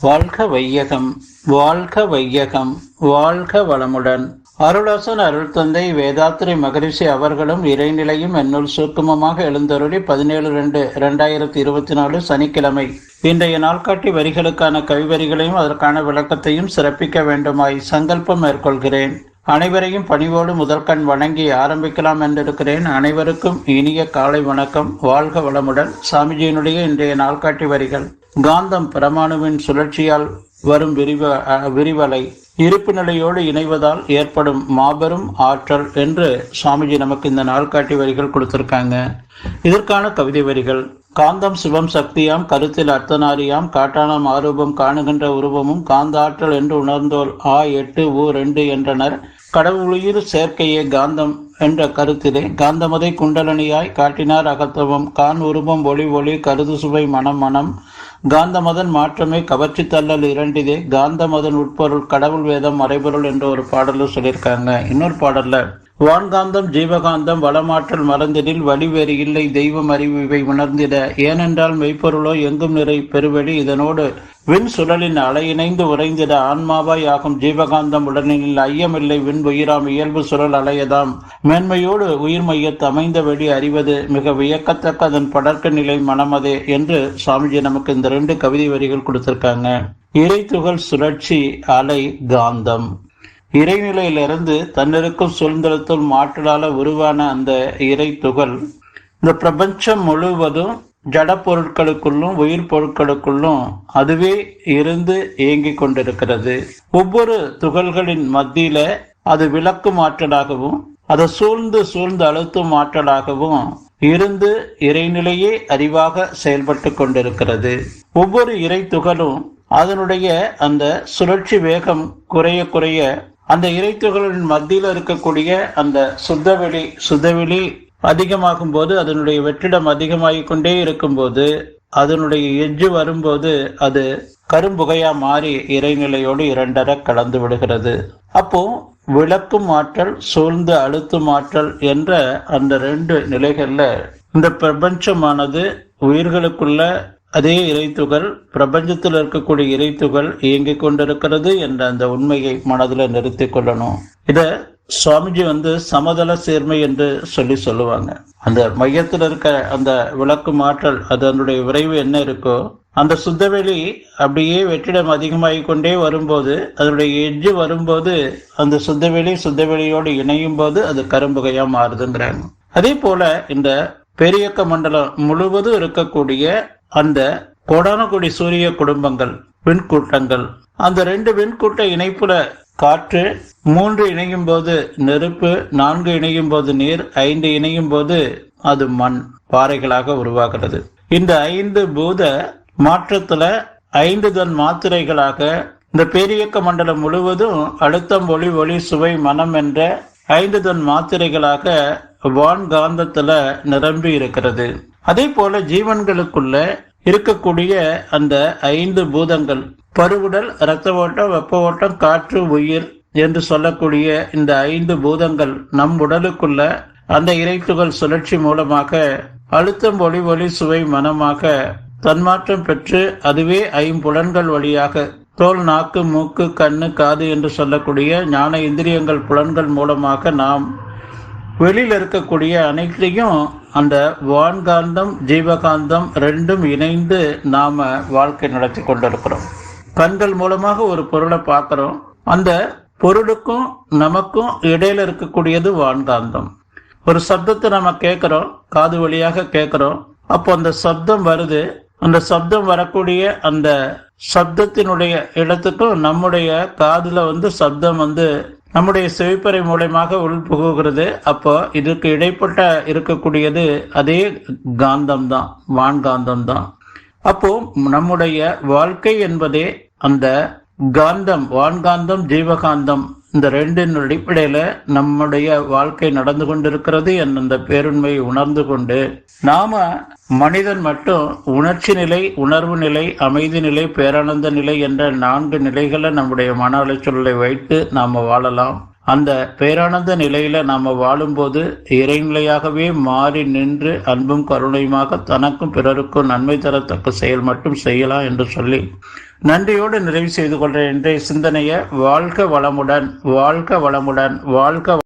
வாழ்க வையகம் வாழ்க வையகம் வாழ்க வளமுடன். அருளாசன் அருள் தந்தை வேதாத்திரி மகரிஷி அவர்களும் இறைநிலையும் என்னுள் சுருக்கமமாக எழுந்தருளி பதினேழு ரெண்டு இரண்டாயிரத்தி இருபத்தி நாலு சனிக்கிழமை. இன்றைய நாள்காட்டி வரிகளுக்கான கவிவரிகளையும் அதற்கான விளக்கத்தையும் சிறப்பிக்க வேண்டுமாய் சங்கல்பம் மேற்கொள்கிறேன். அனைவரையும் பணிவோடு முதற்கண் வணங்கி ஆரம்பிக்கலாம் என்றிருக்கிறேன் அனைவருக்கும் இனிய காலை வணக்கம். வாழ்க வளமுடன். சாமிஜியினுடைய இன்றைய நாள்காட்டி வரிகள். காந்தம் பரமாணுவின் சுழற்சியால் வரும் விரிவ அஹ், விரிவலை இருப்பு நிலையோடு இணைவதால் ஏற்படும் மாபெரும் ஆற்றல் என்று சுவாமிஜி நமக்கு இந்த நாள்காட்டி வரிகள் கொடுத்திருக்காங்க. இதற்கான கவிதை வரிகள் காந்தம் சிவம் சக்தியாம் கருத்தில் அர்த்தநாரியாம் காட்டானாம் ஆரூபம் காணுகின்ற உருவமும் காந்த ஆற்றல் என்று உணர்ந்தோர் ஆ எட்டு ஊ ரெண்டு என்றனர். கடவுளுயிர் சேர்க்கையே காந்தம் என்ற கருத்திலே காந்தமதை குண்டலனியாய் காட்டினார் அகத்தவம். கான் உருவம் ஒளி ஒளி கருது சுவை மனம் மனம். காந்தமதன் மாற்றமே கவர்ச்சி தள்ளல் இரண்டிதே. காந்தமதன் உட்பொருள் கடவுள் வேதம் மறைபொருள் என்ற ஒரு பாடலும் சொல்லியிருக்காங்க. இன்னொரு பாடல்ல வான்காந்தம் ஜீவகாந்தம் வளமாற்றல் மறந்திடில் வழிவேறு இல்லை தெய்வம் அறிவு இவை உணர்ந்திட. ஏனென்றால் மெய்ப்பொருளோ எங்கும் நிறை பெருவெளி இதனோடு விண் சுழலின் அலையிணைந்து உறைந்திட. ஆன்மாவாய் ஆகும் ஜீவகாந்தம் உடனில் ஐயமில்லை விண் உயிராம் இயல்பு சுழல் அலையதாம். மேன்மையோடு உயிர் மையத்து அமைந்த வழி அறிவது மிக வியக்கத்தக்க அதன் படர்க்க நிலை மனமதே என்று சுவாமிஜி நமக்கு இந்த ரெண்டு கவிதை வரிகள் கொடுத்திருக்காங்க. இறைத்துகள் சுழற்சி அலை காந்தம். இறைநிலையிலிருந்து தன்னிருக்கும் சுதந்திரத்தில் மாற்றலால உருவான அந்த இறை துகள் இந்த பிரபஞ்சம் முழுவதும் ஜட பொருட்களுக்குள்ளும் உயிர் பொருட்களுக்குள்ளும் அதுவே இருந்து இயங்கிக் கொண்டிருக்கிறது. ஒவ்வொரு துகள்களின் மத்தியில அது விளக்கும் ஆற்றலாகவும் அதை சூழ்ந்து சூழ்ந்து அழுத்தும் ஆற்றலாகவும் இருந்து இறைநிலையே அறிவாக செயல்பட்டு கொண்டிருக்கிறது. ஒவ்வொரு இறை துகளும் அதனுடைய அந்த சுழற்சி வேகம் குறைய குறைய அந்த இறைத்துகளின் மத்தியில் இருக்கக்கூடிய அந்த சுத்தவெளி சுத்தவெளி அதிகமாகும் போது அதனுடைய வெற்றிடம் அதிகமாகிக் கொண்டே இருக்கும்போது அதனுடைய எஜ்ஜு வரும்போது அது கரும்புகையா மாறி இறைநிலையோடு இரண்டர கலந்து விடுகிறது. அப்போ விளக்கும் ஆற்றல் சூழ்ந்து அழுத்தும் ஆற்றல் என்ற அந்த ரெண்டு நிலைகள்ல இந்த பிரபஞ்சமானது உயிர்களுக்குள்ள அதே இறைத்துகள் பிரபஞ்சத்தில் இருக்கக்கூடிய இறைத்துகள் இயங்கிக் கொண்டிருக்கிறது என்ற அந்த உண்மையை மனதில் நிறுத்தி கொள்ளணும். இத சுவாமிஜி வந்து சமதள சேர்மை என்று சொல்லி சொல்லுவாங்க. அந்த மையத்தில் இருக்க அந்த விளக்கு மாற்றல் அது அதனுடைய விரைவு என்ன இருக்கோ அந்த சுத்தவெளி அப்படியே வெற்றிடம் அதிகமாகிக் கொண்டே வரும்போது அதனுடைய எஜ்ஜு வரும்போது அந்த சுத்தவெளி சுத்தவெளியோடு இணையும் போது அது கரும்புகையா மாறுதுங்கிறாங்க. அதே போல இந்த பெரியக்க மண்டலம் முழுவதும் இருக்கக்கூடிய அந்த கோடானகுடி சூரிய குடும்பங்கள் விண்கூட்டங்கள். அந்த ரெண்டு விண்கூட்ட இணைப்புல காற்று மூன்று இணையும் போது நெருப்பு நான்கு இணையும் போது நீர் ஐந்து இணையும் போது அது மண் பாறைகளாக உருவாகிறது. இந்த ஐந்து பூத மாற்றத்துல ஐந்து தன் மாத்திரைகளாக இந்த பேரியக்க மண்டலம் முழுவதும் அழுத்தம் ஒளி ஒளி சுவை மனம் என்ற ஐந்து தன் மாத்திரைகளாக வான் காந்தத்துல நிரம்பி இருக்கிறது. அதே போல ஜீவன்களுக்குள்ள இருக்கக்கூடிய அந்த ஐந்து பூதங்கள் பருவுடல் இரத்த ஓட்டம் வெப்ப ஓட்டம் காற்று உயிர் என்று சொல்லக்கூடிய இந்த ஐந்து பூதங்கள் நம் உடலுக்குள்ள அந்த இறைத்துகள் சுழற்சி மூலமாக அழுத்தம் ஒளி ஒளி சுவை மனமாக தன்மாற்றம் பெற்று அதுவே ஐம்புலன்கள் வழியாக தோல் நாக்கு மூக்கு கண்ணு காது என்று சொல்லக்கூடிய ஞான இந்திரியங்கள் புலன்கள் மூலமாக நாம் வெளியில் இருக்கக்கூடிய அனைத்தையும் அந்த வான்காந்தம் ஜீவகாந்தம் ரெண்டும் இணைந்து நாம வாழ்க்கை நடத்தி கொண்டிருக்கிறோம். கண்கள் மூலமாக ஒரு பொருளை பார்க்கிறோம். அந்த பொருளுக்கும் நமக்கும் இடையில இருக்கக்கூடியது வான்காந்தம். ஒரு சப்தத்தை நம்ம கேட்கிறோம் காது வழியாக கேட்கிறோம். அப்போ அந்த சப்தம் வருது. அந்த சப்தம் வரக்கூடிய அந்த சப்தத்தினுடைய இடத்துக்கும் நம்முடைய காதுல வந்து சப்தம் வந்து நம்முடைய செவிப்பறை மூலயமாக உள் புகுகிறது. அப்போ இதுக்கு இடைப்பட்ட இருக்கக்கூடியது அதே காந்தம் தான் வான்காந்தம் தான் அப்போ நம்முடைய வாழ்க்கை என்பதே அந்த காந்தம் வான்காந்தம் ஜீவகாந்தம் இந்த ரெண்டின் அடிப்படையில நம்முடைய வாழ்க்கை நடந்து கொண்டிருக்கிறது என்ற பேருண்மையை உணர்ந்து கொண்டு நாம மனிதன் மட்டும் உணர்ச்சி நிலை உணர்வு நிலை அமைதி நிலை பேரானந்த நிலை என்ற நான்கு நிலைகளை நம்முடைய மன அலைச்சொல்லை வைத்து நாம வாழலாம். அந்த பேரானந்த நிலையில நாம வாழும்போது இறைநிலையாகவே மாறி நின்று அன்பும் கருணையுமாக தனக்கும் பிறருக்கும் நன்மை தரத்தக்க செயல் மட்டும் செய்யலாம் என்று சொல்லி நன்றியோடு நிறைவு செய்து கொள்ற இன்றைய சிந்தனையை வாழ்க வளமுடன் வாழ்க வளமுடன் வாழ்க